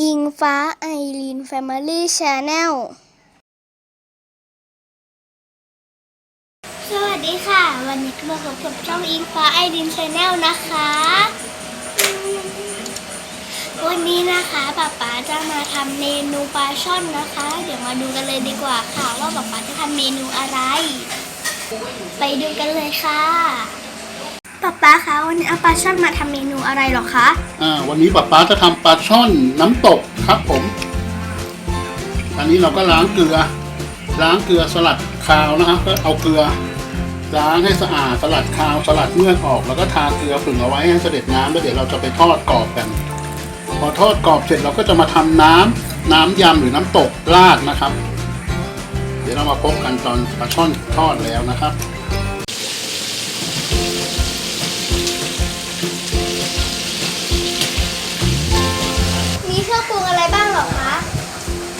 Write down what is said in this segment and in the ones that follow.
อิงฟ้าไอรีนแฟมิลี่ชาแนล สวัสดีค่ะ วันนี้ก็มาพบกับช่องอิงฟ้าไอรีนชาแนลนะคะ วันนี้นะคะป๊าป๊าจะมาทำเมนูปลาช่อนนะคะ เดี๋ยวมาดูกันเลยดีกว่าค่ะ ว่าป๊าป๊าจะทำเมนูอะไร ไปดูกันเลยค่ะ ป๊าป๊าคะวันนี้เอาปลาช่อนมาทำเมนูอะไรหรอคะ อ่าวันนี้ป๊าป๊าจะทำปลาช่อนน้ำตกครับผมอันนี้เราก็ล้างเกลือ ล้างเกลือสลัดคาวนะครับก็เอาเกลือ ล้างให้สะอาดสลัดคาวสลัดเมือกออก แล้วก็ทาเกลือผึ่งเอาไว้ให้เสด็จน้ำแล้วเดี๋ยวเราจะไปทอดกรอบกัน พอทอดกรอบเสร็จเราก็จะมาทำน้ำน้ำยำหรือน้ำตกราดนะครับ เดี๋ยวเรามาพบกันตอนปลาช่อนทอดแล้วนะครับ มีเครื่องปรุงอะไรบ้างหรอคะ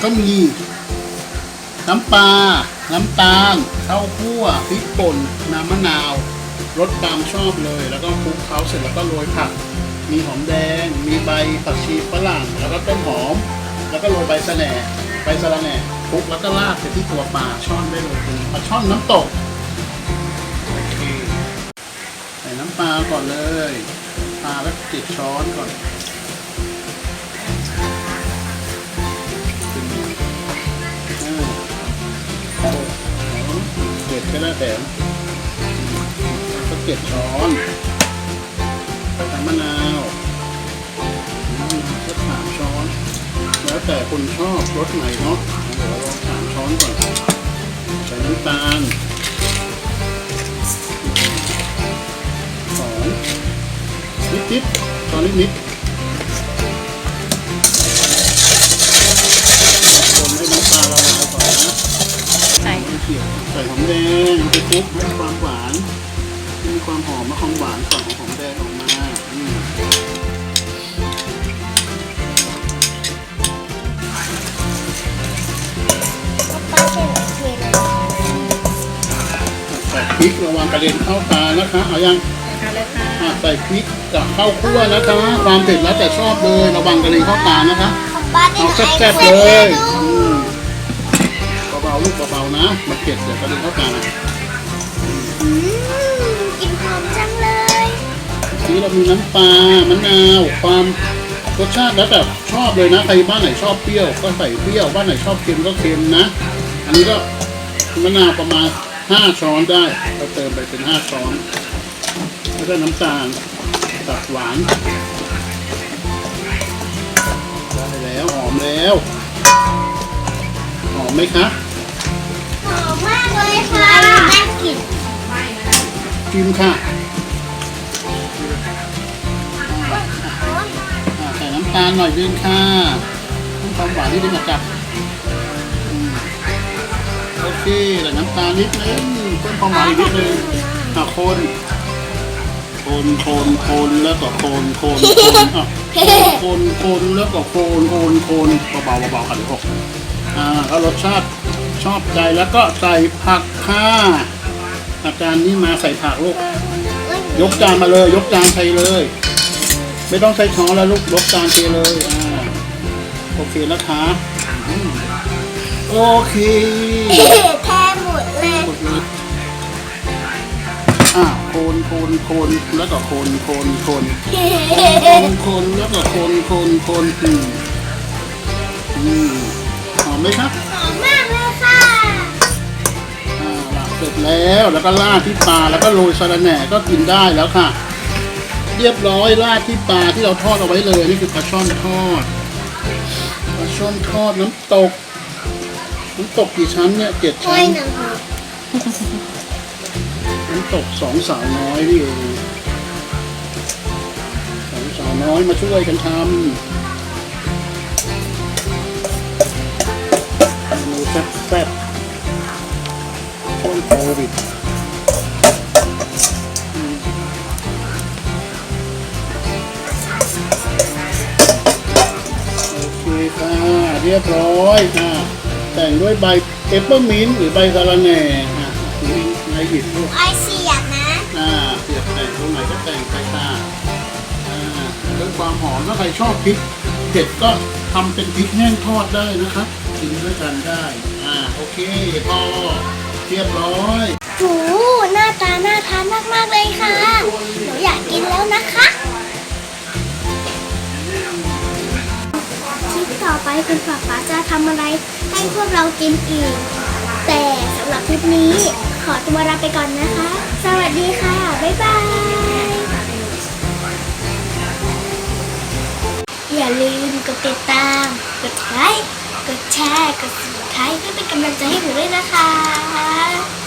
ก็มี น้ำปลา น้ำตาลข้าวคั่วพริกป่นน้ำมะนาวรสตามชอบเลย แล้วก็คลุกเคล้าเสร็จแล้วก็โรยผัก มีหอมแดง มีใบผักชีฝรั่ง แล้วก็ต้นหอม แล้วก็โรยใบสะแหน่ใบสะระแหน่คลุกแล้วก็ราดไปที่ตัวปลาช่อนได้เลยเป็นปลาช่อนน้ำตกโอเคใส่น้ำปลาก่อนเลย ปลาแล้วติดช้อนก่อน ก็แล้แต่ก็เจ็ดช้อนน้ำมะนาวน้ำมะนาวก็สามช้อน แล้วแต่คนชอบรสไหนเนาะเดี๋ยวเราลองสามช้อนก่อนใส่น้ำตาลสองนิดๆช้อนนิดๆคนให้น้ำตาลละลายก่อนนะ ใส่เขียวใส่หอมแดงไปคลุกให้ความหวานมีความหอมและความหวานของหอมแดงออกมาอืมใส่พริกระวังกระเด็นเข้าตานะคะเอายังเอาเลยค่ะอะใส่พริกกับข้าวคั่วนะคะความเผ็ดแล้วแต่ชอบเลยระวังกระเด็นเข้าตานะคะ เอาแซ่บๆเลยาๆลูกเบาๆนะ มันเผ็ดเดี๋ยวกระเด็นเข้าตานะอืมกินหอมจังเลยทีนี้เรามีน้ำปลามะนาว ความรสชาติแล้วแต่ชอบเลยนะใครบ้านไหนชอบเปรี้ยวก็ใส่เปรี้ยวบ้านไหนชอบเค็มก็เค็มนะ อันนี้ก็มะนาวประมาณ 5 ช้อนได้เราเติมไปเป็น 5 ช้อนแล้วก็น้ำตาลตัดหวานได้แล้วหอมแล้วหอมไหมคะ ชิมค่ะอ่าใส่น้ำตาลหน่อยนึงค่ะเพิ่มความหวานนิดนึงนะครับโอเคใส่น้ำตาลนิดนึงเพิ่มความหวานอีกนิดนึงอะคนคนคนคนแล้วก็คนคนคนอะคนคนแล้วก็คนคนคนเบาๆเบาๆค่ะเดี๋ยวหกอ่าถ้ารสชาติชอบใจแล้วก็ใส่ผักค่ะ อาจารย์นี่มาใส่ผักลูก ยกจานมาเลย ยกจานใส่เลย ไม่ต้องใช้ช้อนแล้วลูกยกจานเทเลยอ่าโอเคนะคะอืมโอเคแพ้หมดเลยหมดเลยอ่าโคนโคนโคนแล้วก็โคนโคนโคนโคนโคนแล้วก็โคนโคนโคนอืมอืมหอมไหมครับ แล้วแล้วก็ราดที่ปลาแล้วก็โรยสะระแหน่ก็กินได้แล้วค่ะ เรียบร้อยราดที่ปลาที่เราทอดเอาไว้เลยนี่คือปลาช่อนทอดปลาช่อนทอดน้ำตกน้ำตกกี่ชั้นเนี่ยเจ็ดถ้วชั้ยนหนึ่งค่ะน้ำตกสองสาวน้อยนี่เองสองสาวน้อยมาช่วยกันทำเมนูแซ่บๆช่วง โควิดโอเคค่ะเรียบร้อยค่ะ แต่งด้วยใบเปปเปอร์มินต์หรือใบสะระแหน่อะนี่นายหยิบลูกไอเสียบนะอ่าเสียบแต่งตรงไหนก็แต่งไปค่ะอ่าเรื่องความหอมถ้าใครชอบพริกเผ็ดก็ทำเป็นพริกแห้งทอดได้นะครับกินด้วยกันได้ อ่า โอเค พอ เรียบร้อยโหหน้าตาน่าทานมากๆเลยค่ะ หนูอยากกินแล้วนะคะคลิปต่อไปคุณป๊าป๊าจะทำอะไรให้พวกเรากินอีก แต่สำหรับคลิปนี้ขอตัวลาไปก่อนนะคะ สวัสดีค่ะ บ๊ายบาย อย่าลืมกดติดตาม กดไลค์ กดแชร์ กด subscribe เพื่อเป็นกำลังใจให้หนูด้วยนะคะ